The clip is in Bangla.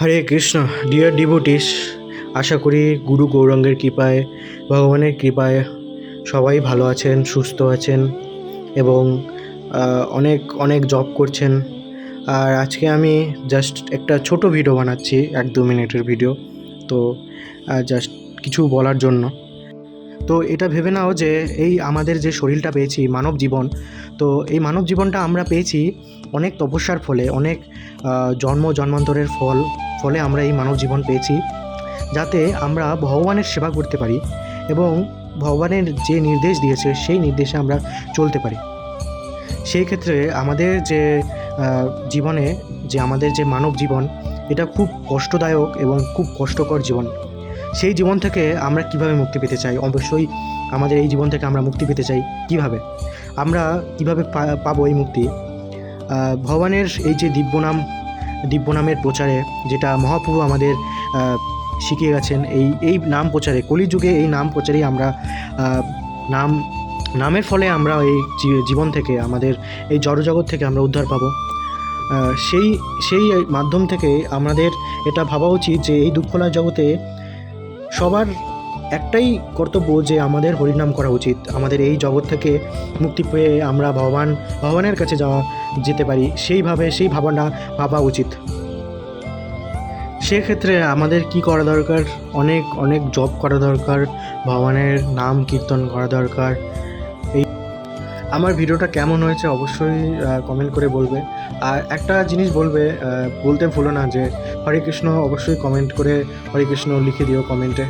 হরে কৃষ্ণ ডিয়ার ডিভোটিস আশা করি গুরু গৌরাঙ্গের কৃপায়, ভগবানের কৃপায় সবাই ভালো আছেন, সুস্থ আছেন এবং অনেক অনেক জব করছেন। আর আজকে আমি জাস্ট একটা ছোট ভিডিও বানাচ্ছি, এক দু মিনিটের ভিডিও তো জাস্ট কিছু বলার জন্য। তো এটা ভেবে নাও যে এই আমাদের যে শরীরটা পেয়েছি, মানব জীবন, তো এই মানব জীবনটা আমরা পেয়েছি অনেক তপস্যার ফলে, অনেক জন্ম, জন্মান্তরের ফল, ফলে আমরা এই মানব জীবন পেয়েছি, যাতে আমরা ভগবানের সেবা করতে পারি এবং ভগবানের যে নির্দেশ দিয়েছে, সেই নির্দেশে আমরা চলতে পারি। সেই ক্ষেত্রে আমাদের যে জীবনে যে আমাদের যে মানব জীবন, এটা খুব কষ্টদায়ক এবং খুব কষ্টকর জীবন। সেই জীবন থেকে আমরা কীভাবে মুক্তি পেতে চাই? অবশ্যই আমাদের এই জীবন থেকে আমরা মুক্তি পেতে চাই। কীভাবে? আমরা কীভাবে পাবো এই মুক্তি? ভগবানের এই যে দিব্যনাম, দিব্যনামের প্রচারে যেটা মহাপ্রভু আমাদের শিখিয়ে গেছেন, এই এই নাম প্রচারে, কলিযুগে এই নাম প্রচারেই আমরা নাম, নামের ফলে আমরা এই জীবন থেকে, আমাদের এই জড়জগৎ থেকে আমরা উদ্ধার পাবো। সেই সেই মাধ্যম থেকে আমাদের এটা ভাবা উচিত যে এই দুঃখলা জগতে সবার একটাই কর্তব্য যে আমাদের হরিনাম করা উচিত। আমাদের এই জগৎ থেকে মুক্তি পেয়ে আমরা ভগবান, ভগবানের কাছে যাওয়া, যেতে পারি। সেইভাবে সেই ভাবনা ভাবা উচিত। সেক্ষেত্রে আমাদের কি করা দরকার? অনেক অনেক জব করা দরকার। ভগবানের নাম কীর্তন করা দরকার। এই আমার ভিডিওটা কেমন হয়েছে অবশ্যই কমেন্ট করে বলবে। আর একটা জিনিস বলবে বলতে ভুলো না যে হরে কৃষ্ণ অবশ্যই কমেন্ট করে হরে কৃষ্ণ লিখে দিও কমেন্টে